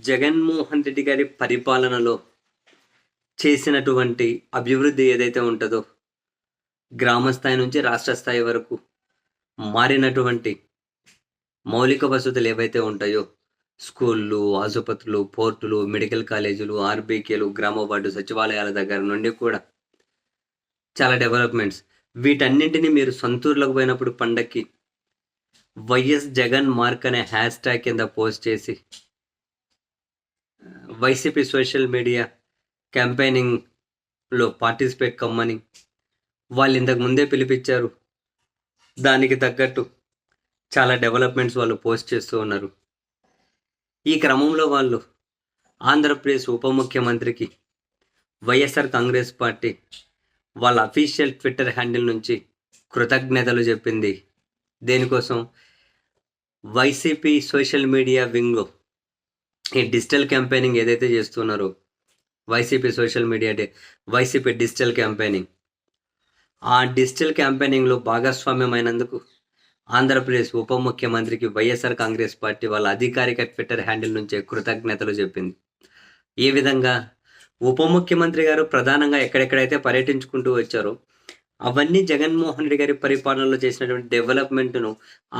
జగన్మోహన్ రెడ్డి గారి పరిపాలనలో చేసినటువంటి అభివృద్ధి ఏదైతే ఉంటుందో గ్రామ స్థాయి నుంచి రాష్ట్ర స్థాయి వరకు మారినటువంటి మౌలిక వసతులు ఏవైతే ఉంటాయో స్కూళ్ళు ఆసుపత్రులు పోర్టులు మెడికల్ కాలేజీలు ఆర్బీకేలు గ్రామ వార్డు సచివాలయాల దగ్గర నుండి కూడా చాలా డెవలప్మెంట్స్ వీటన్నింటినీ మీరు సొంతూరులోకి పోయినప్పుడు పండక్కి వైఎస్ జగన్ మార్క్ అనే హ్యాష్ ట్యాగ్ కింద పోస్ట్ చేసి వైసీపీ సోషల్ మీడియా క్యాంపెయినింగ్లో పార్టిసిపేట్ కమ్మని వాళ్ళు ఇంతకు ముందే పిలిపించారు. దానికి తగ్గట్టు చాలా డెవలప్మెంట్స్ వాళ్ళు పోస్ట్ చేస్తూ ఉన్నారు. ఈ క్రమంలో వాళ్ళు ఆంధ్రప్రదేశ్ ఉప ముఖ్యమంత్రికి వైఎస్ఆర్ కాంగ్రెస్ పార్టీ వాళ్ళ అఫీషియల్ ట్విట్టర్ హ్యాండిల్ నుంచి కృతజ్ఞతలు చెప్పింది. దేనికోసం? వైసీపీ సోషల్ మీడియా వింగ్లో ఈ డిజిటల్ క్యాంపెయినింగ్ ఏదైతే చేస్తున్నారో YCP social media day YCP digital campaigning. ఆ డిజిటల్ క్యాంపెయినింగ్లో భాగస్వామ్యమైనందుకు ఆంధ్రప్రదేశ్ ఉప ముఖ్యమంత్రికి వైఎస్ఆర్ కాంగ్రెస్ పార్టీ వాళ్ళ అధికారిక ట్విట్టర్ హ్యాండిల్ నుంచే కృతజ్ఞతలు చెప్పింది. ఈ విధంగా ఉప ముఖ్యమంత్రి గారు ప్రధానంగా ఎక్కడెక్కడైతే పర్యటించుకుంటూ వచ్చారో అవన్నీ జగన్మోహన్ రెడ్డి గారి పరిపాలనలో చేసినటువంటి డెవలప్మెంట్ను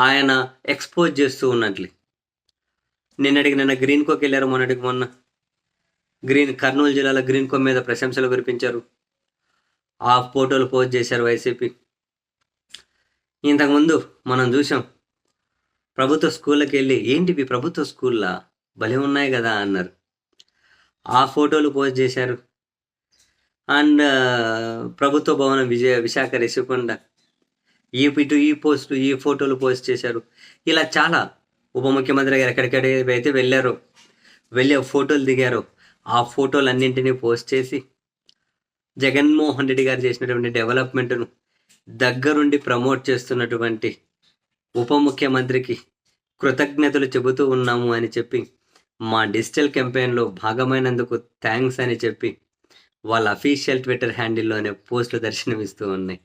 ఆయన ఎక్స్పోజ్ చేస్తూ ఉన్నట్లు. నిన్నటికి నిన్న గ్రీన్ కోకి వెళ్ళారు మొన్నటికి మొన్న. గ్రీన్ కర్నూలు జిల్లాలో గ్రీన్ కో మీద ప్రశంసలు కురిపించారు. ఆ ఫోటోలు పోస్ట్ చేశారు వైసీపీ ఇంతకుముందు మనం చూసాం ప్రభుత్వ స్కూళ్ళకి వెళ్ళి ఏంటివి ప్రభుత్వ స్కూల్లా భలే ఉన్నాయి కదా అన్నారు. ఆ ఫోటోలు పోస్ట్ చేశారు. అండ్ ప్రభుత్వ భవనం విజయ విశాఖ రిషికొండ ఈ ఇటు ఈ పోస్టు ఈ ఫోటోలు పోస్ట్ చేశారు. ఇలా చాలా ఉప ముఖ్యమంత్రి గారు ఎక్కడికైతే వెళ్ళారో వెళ్ళి ఫోటోలు దిగారో ఆ ఫోటోలన్నింటినీ పోస్ట్ చేసి జగన్మోహన్ రెడ్డి గారు చేసినటువంటి డెవలప్మెంట్ను దగ్గరుండి ప్రమోట్ చేస్తున్నటువంటి ఉప ముఖ్యమంత్రికి కృతజ్ఞతలు చెబుతూ ఉన్నాము అని చెప్పి మా డిజిటల్ క్యాంపెయిన్లో భాగమైనందుకు థ్యాంక్స్ అని చెప్పి వాళ్ళ అఫీషియల్ ట్విట్టర్ హ్యాండిల్లోనే పోస్టులు దర్శనమిస్తూ ఉన్నాయి.